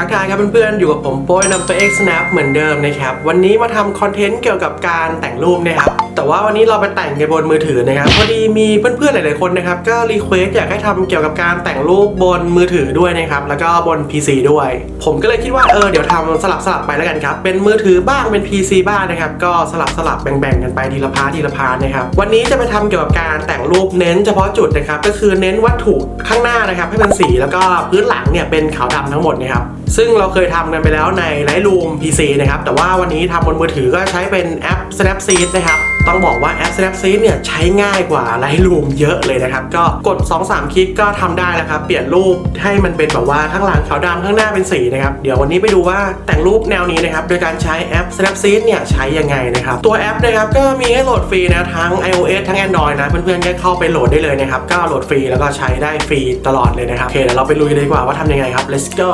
ทักทายครับเพื่อนๆ อยู่กับผมโป้ยนำไป X Snap เหมือนเดิมนะครับ วันนี้มาทำคอนเทนต์เกี่ยวกับการแต่งรูปนะครับ แต่ว่าวันนี้เราไปแต่งกันบนมือถือนะครับ พอดีมีเพื่อนๆ หลายๆ คนนะครับ ก็รีเควสอยากให้ทำเกี่ยวกับการแต่งรูปบนมือถือด้วยนะครับ แล้วก็บน PC ด้วย ผมก็เลยคิดว่าเออเดี๋ยวทำสลับสลับไปแล้วกันครับ เป็นมือถือบ้างเป็น PC บ้างนะครับ ก็สลับสลับแบ่งๆ กันไปทีละพาร์ททีละพาร์ทนะครับ วันนี้จะไปทำเกี่ยวกับการแต่งรูปเน้นเฉพาะจุดนะครับ ก็คือเน้นวัตถุข้างหน้านะครับให้เป็นสีแล้วก็พื้นหลังเนี่ยเป็นขาวดำทั้งหมดนะครับ ซึ่งเราเคยทำกันไปแล้วใน Lightroom PC นะครับ แต่ว่าวันนี้ทำบนมือถือก็ใช้เป็นแอป Snapseed นะครับ ต้องบอกว่าแอป Snapseed เนี่ยใช้ง่ายกว่า Lightroom เยอะเลยนะครับ ก็กด 2-3 คลิกก็ทำได้แล้วครับ เปลี่ยนรูปให้มันเป็นแบบว่าข้างหลังขาวดำข้างหน้าเป็นสีนะครับ เดี๋ยววันนี้ไปดูว่าแต่งรูปแนวนี้นะครับ โดยการใช้แอป Snapseed เนี่ยใช้ยังไงนะครับ ตัวแอปนะครับก็มีให้โหลดฟรีนะทั้ง iOS ทั้ง Android นะ เพื่อนๆก็เข้าไปโหลดได้เลยนะครับก็โหลดฟรีแล้วก็ใช้ได้ฟรีตลอดเลยนะครับโอเคเดี๋ยวเราไปลุยเลยดีกว่าว่าทำยังไงครับ let's go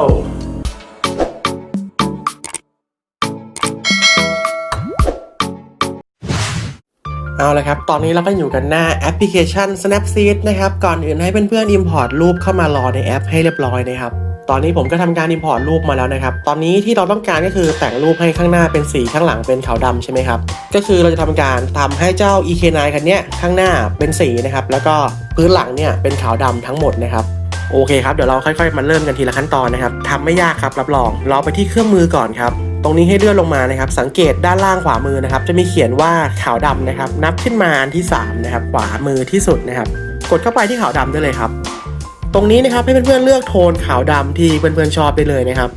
เอาละครับ ตอนนี้เราก็อยู่กันหน้าแอปพลิเคชัน Snapseed นะครับ ก่อนอื่นให้เพื่อนๆ Import รูปเข้ามารอในแอปให้เรียบร้อยนะครับ ตอนนี้ผมก็ทำการ Import รูปมาแล้วนะครับ ตอนนี้ที่เราต้องการก็คือแต่งรูปให้ข้างหน้าเป็นสีข้างหลังเป็นขาวดำใช่ไหมครับ ก็คือเราจะทำการทำให้เจ้า EK9 คันนี้ข้างหน้าเป็นสีนะครับ แล้วก็พื้นหลังเนี่ยเป็นขาวดำทั้งหมดนะครับโอเคครับ เดี๋ยวเราค่อยๆ มาเริ่มกันทีละขั้นตอนนะครับทำไม่ยากครับ รับรอง เราไปที่เครื่องมือก่อนครับ ตรงนี้ให้เลื่อนลงมานะครับ สังเกตด้านล่างขวามือนะครับ จะมีเขียนว่าขาวดำนะครับ นับขึ้นมาอันที่3นะครับ ขวามือที่สุดนะครับ กดเข้าไปที่ขาวดำได้เลยครับ ตรงนี้นะครับให้เพื่อนๆเลือกโทนขาวดำที่เพื่อนๆชอบได้เลยนะครับ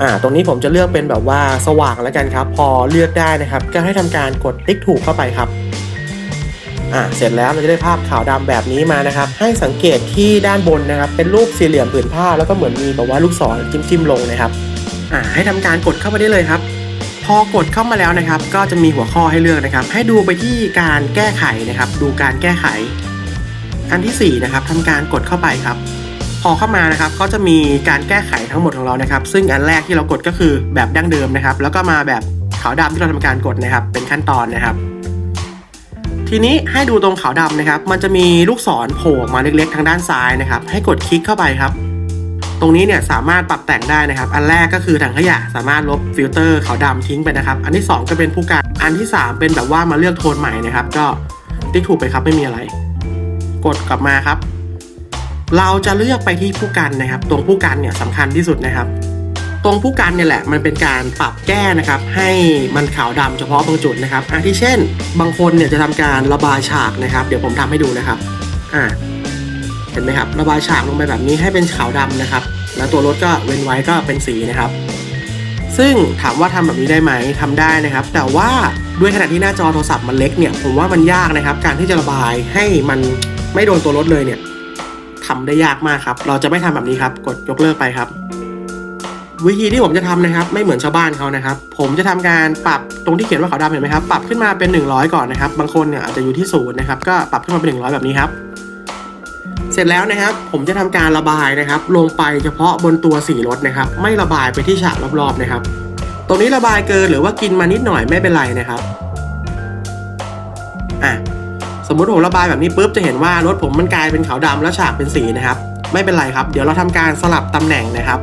อ่าตรงนี้ผมจะเลือกเป็นแบบว่าสว่างแล้วกันครับ พอเลือกได้นะครับ ก็ให้ทำการกดติ๊กถูกเข้าไปครับอ่าเสร็จแล้วเราจะได้ภาพขาวดำแบบนี้มานะครับ ให้สังเกตที่ด้านบนนะครับ เป็นรูปสี่เหลี่ยมผืนผ้าแล้วก็เหมือนมีแบบว่าลูกศรจิ้มๆลงนะครับ อ่าให้ทำการกดเข้าไปได้เลยครับ พอกดเข้ามาแล้วนะครับ ก็จะมีหัวข้อให้เลือกนะครับ ให้ดูไปที่การแก้ไขนะครับ ดูการแก้ไข อันที่4นะครับทำการกดเข้าไปครับ พอเข้ามานะครับ ก็จะมีการแก้ไขทั้งหมดของเรานะครับ ซึ่งอันแรกที่เรากดก็คือแบบดั้งเดิมนะครับ แล้วก็มาแบบขาวดำที่เราทำการกดนะครับ เป็นขั้นตอนนะครับทีนี้ให้ดูตรงขาวดำนะครับ มันจะมีลูกศรโผล่ออกมาเล็กๆ ทางด้านซ้ายนะครับ ให้กดคลิกเข้าไปครับ ตรงนี้เนี่ยสามารถปรับแต่งได้นะครับ อันแรกก็คือถังขยะสามารถลบฟิลเตอร์ขาวดำทิ้งไปนะครับ อันที่ 2 ก็เป็นผู้การอันที่ 3 เป็นแบบว่ามาเลือกโทนใหม่นะครับ ก็ติ๊กถูกไปครับไม่มีอะไร กดกลับมาครับ เราจะเลือกไปที่ผู้กันนะครับ ตรงผู้กันเนี่ยสำคัญที่สุดนะครับ ตรงผู้กันเนี่ยแหละมันเป็นการปรับแก้นะครับ ให้มันขาวดำเฉพาะบางจุดนะครับอาทิเช่น บางคนเนี่ยจะทำการระบายฉากนะครับ เดี๋ยวผมทำให้ดูนะครับอ่า เห็นไหมครับ ระบายฉากลงไปแบบนี้ให้เป็นขาวดำนะครับ แล้วตัวรถก็เว้นไว้ก็เป็นสีนะครับ ซึ่งถามว่าทำแบบนี้ได้ไหมทำได้นะครับ แต่ว่าด้วยขนาดที่หน้าจอโทรศัพท์มันเล็กเนี่ยผมว่ามันยากนะครับ การที่จะระบายให้มันไม่โดนตัวรถเลยเนี่ยทำได้ยากมากครับ เราจะไม่ทำแบบนี้ครับ กดยกเลิกไปครับ วิธีที่ผมจะทำนะครับ ไม่เหมือนชาวบ้านเขานะครับ ผมจะทำการปรับตรงที่เขียนว่าขาวดำเห็นไหมครับ ปรับขึ้นมาเป็น 100 ก่อนนะครับ บางคนเนี่ยอาจจะอยู่ที่ศูนย์นะครับ ก็ปรับขึ้นมาเป็น 100 แบบนี้ครับ เสร็จแล้วนะครับผมจะทำการระบายนะครับ ลงไปเฉพาะบนตัวสีรถนะครับ ไม่ระบายไปที่ฉากรอบๆนะครับ ตรงนี้ระบายเกินหรือว่ากินมานิดหน่อยไม่เป็นไรนะครับอะสมมุติผมระบายแบบนี้ปุ๊บจะเห็นว่ารถผมมันกลายเป็นขาวดำแล้วฉากเป็นสีนะครับ ไม่เป็นไรครับ เดี๋ยวเราทำการสลับตำแหน่งนะครับ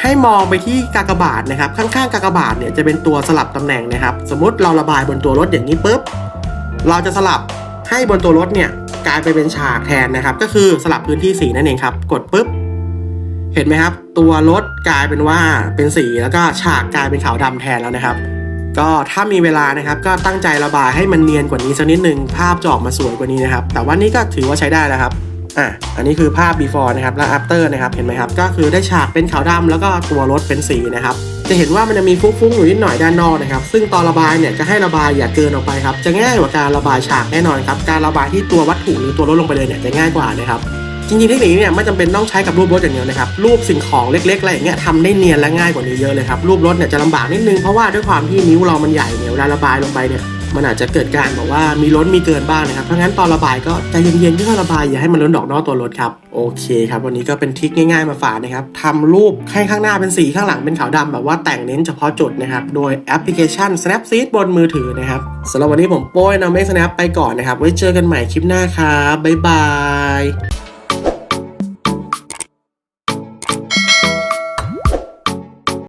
ให้มองไปที่กากบาทนะครับ ข้างๆกากบาทเนี่ยจะเป็นตัวสลับตำแหน่งนะครับ สมมุติเราระบายบนตัวรถอย่างนี้ปุ๊บเราจะสลับให้บนตัวรถเนี่ย กลายไปเป็นฉากแทนนะครับ ก็คือสลับพื้นที่สีนั่นเองครับ กดปุ๊บ เห็นไหมครับ ตัวรถกลายเป็นว่าเป็นสีแล้วก็ฉากกลายเป็นขาวดำแทนแล้วนะครับ ก็ถ้ามีเวลานะครับ ก็ตั้งใจระบายให้มันเนียนกว่านี้สักนิดนึงภาพจะออกมาสวยกว่านี้นะครับ แต่ว่านี่ก็ถือว่าใช้ได้แล้วครับอะอันนี้คือภาพ before นะครับและ after นะครับเห็นไหมครับ ก็คือได้ฉากเป็นขาวดำแล้วก็ตัวรถเป็นสีนะครับ จะเห็นว่ามันจะมีฟุ้งๆอยู่นิดหน่อยด้านนอกนะครับ ซึ่งตอนระบายเนี่ยจะให้ระบายอย่าเกินออกไปครับ จะง่ายกว่าการระบายฉากแน่นอนครับ การระบายที่ตัววัตถุหรือตัวรถลงไปเลยเนี่ยจะง่ายกว่านะครับ จริงๆเทคนิคนี้เนี่ยไม่จำเป็นต้องใช้กับรูปรถอย่างเดียวนะครับ รูปสิ่งของเล็กๆอะไรอย่างเงี้ยทำได้เนียนและง่ายกว่านี้เยอะเลยครับ รูปรถเนี่ยจะลำบากนิดนึงเพราะว่าด้วยความที่นิ้วเรามันใหญ่เนี่ยเวลาระบายลงไปเนี่ย มันอาจจะเกิดการแบบว่ามีล้นมีเกินบ้างนะครับเพราะงั้นตอนระบายก็ใจเย็นๆที่เราระบายอย่าให้มันล้นดอกนอกตัวรถครับโอเคครับวันนี้ก็เป็นทริคง่ายๆมาฝากนะครับทำรูปให้ข้างหน้าเป็นสีข้างหลังเป็นขาวดำแบบว่าแต่งเน้นเฉพาะจุดนะครับโดยแอปพลิเคชัน Snapseed บนมือถือนะครับสำหรับวันนี้ผมโป้ยนำเมฆ Snap ไปก่อนนะครับไว้เจอกันใหม่คลิปหน้าครับบ๊ายบาย